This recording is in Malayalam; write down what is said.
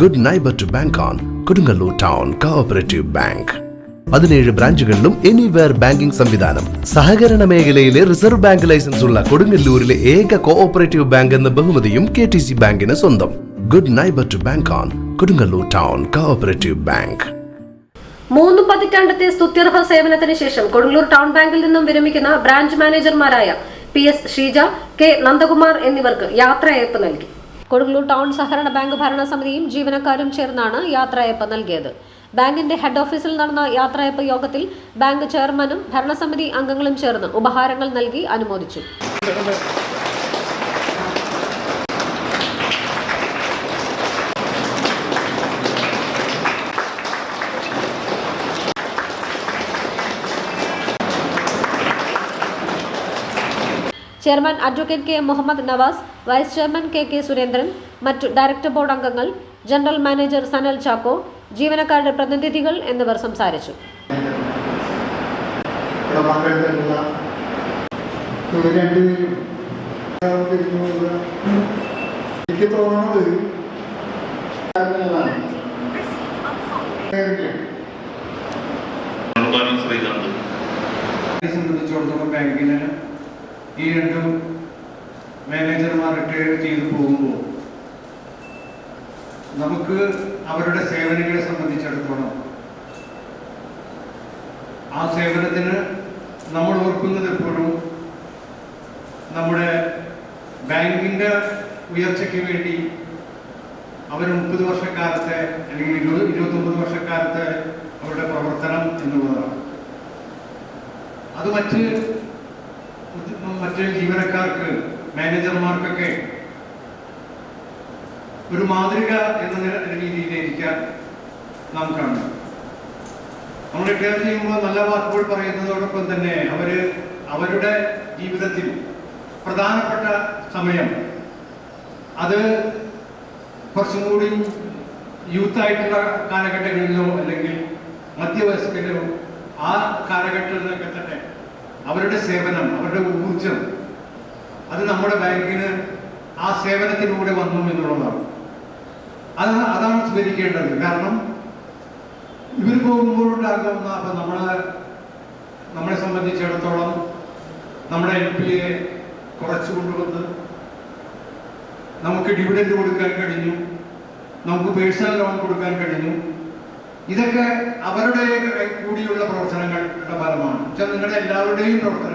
Good neighbour to bank on Kodungallur town cooperative bank പതിനേഴ് ബ്രാഞ്ചുകളിലും എനിവെയർ ബാങ്കിംഗ് സംവിധാനം. സഹകരണ മേഖലയിലെ റിസർവ് ബാങ്ക് ലൈസൻസ് ഉള്ള കൊടുങ്ങല്ലൂരിലെ ഏക കോഓപ്പറേറ്റീവ് ബാങ്ക് എന്ന ബഹുമതിയും കെ ടി സി ബാങ്കിന് സ്വന്തം. Good neighbour to bank on Kodungallur town cooperative bank മൂന്ന് പതിറ്റാണ്ടത്തെ സ്തുത്യർഹ സേവനത്തിന് ശേഷം കൊടുങ്ങല്ലൂർ ടൗൺ ബാങ്കിൽ നിന്നും വിരമിക്കുന്ന branch മാനേജർമാരായ P S Sheeja K Nandakumar എന്നിവർക്ക് യാത്രയയപ്പ് നൽകി. കൊടുങ്ങല്ലൂർ ടൗൺ സഹകരണ ബാങ്ക് ഭരണസമിതിയും ജീവനക്കാരും ചേർന്നാണ് യാത്രയയപ്പ് നൽകിയത്. ബാങ്കിന്റെ ഹെഡ് ഓഫീസിൽ നടന്ന യാത്രയയപ്പ് യോഗത്തിൽ ബാങ്ക് ചെയർമാനും ഭരണസമിതി അംഗങ്ങളും ചേർന്ന് ഉപഹാരങ്ങൾ നൽകി അനുമോദിച്ചു. Chairman advocate K Muhammad Navas vice chairman K K Surendran മറ്റു ഡയറക്ടർ ബോർഡ് അംഗങ്ങൾ ജനറൽ മാനേജർ സനൽ ചാക്കോ ജീവനക്കാരുടെ പ്രതിനിധികൾ എന്നിവർ സംസാരിച്ചു. എനിക്ക് തോന്നുന്നത് സംബന്ധിച്ചിടത്തോളം ബാങ്കിന് ഈ രണ്ട് മാനേജർമാർ റിട്ടയർ ചെയ്തു പോകുമ്പോൾ നമുക്ക് അവരുടെ സേവനങ്ങളെ സംബന്ധിച്ചിടത്തോളം ആ സേവനത്തിന് നമ്മൾ ഓർക്കുന്നത് എപ്പോഴും നമ്മുടെ ബാങ്കിന്റെ ഉയർച്ചയ്ക്ക് വേണ്ടി അവർ മുപ്പത് വർഷക്കാലത്തെ അല്ലെങ്കിൽ ഇരുപത് ഇരുപത്തൊമ്പത് വർഷക്കാലത്തെ അവരുടെ പ്രവർത്തനം എന്നുള്ളതാണ്. അത് മറ്റ് മറ്റ് ജീവനക്കാർക്ക് മാനേജർമാർക്കൊക്കെ ഒരു മാതൃക എന്ന രീതിയിലിരിക്കാൻ നാം കാണും. നമ്മൾ റിട്ടയർ ചെയ്യുമ്പോൾ നല്ല വാക്കുകൾ പറയുന്നതോടൊപ്പം തന്നെ അവർ അവരുടെ ജീവിതത്തിൽ പ്രധാനപ്പെട്ട സമയം അത് കുറച്ചും കൂടി യൂത്ത് ആയിട്ടുള്ള കാലഘട്ടങ്ങളിലോ അല്ലെങ്കിൽ മധ്യവയസ്കരിലോ ആ കാലഘട്ടത്തിലൊക്കെ തന്നെ അവരുടെ സേവനം അവരുടെ ഊർജം അത് നമ്മുടെ ബാങ്കിന് ആ സേവനത്തിലൂടെ വന്നു എന്നുള്ളതാണ്. അത് അതാണ് സ്മരിക്കേണ്ടത് കാരണം ഇവർ പോകുമ്പോഴുണ്ടാകുന്ന അപ്പൊ നമ്മളെ നമ്മളെ സംബന്ധിച്ചിടത്തോളം നമ്മുടെ എം പി എ കുറച്ചു കൊണ്ടുവന്ന് നമുക്ക് ഡിവിഡൻഡ് കൊടുക്കാൻ കഴിഞ്ഞു നമുക്ക് പേഴ്സണൽ ലോൺ കൊടുക്കാൻ കഴിഞ്ഞു ഇതൊക്കെ അവരുടെ കൂടിയുള്ള പ്രവർത്തനങ്ങളുടെ ഫലമാണ്. വെച്ചാൽ നിങ്ങളുടെ എല്ലാവരുടെയും പ്രവർത്തനം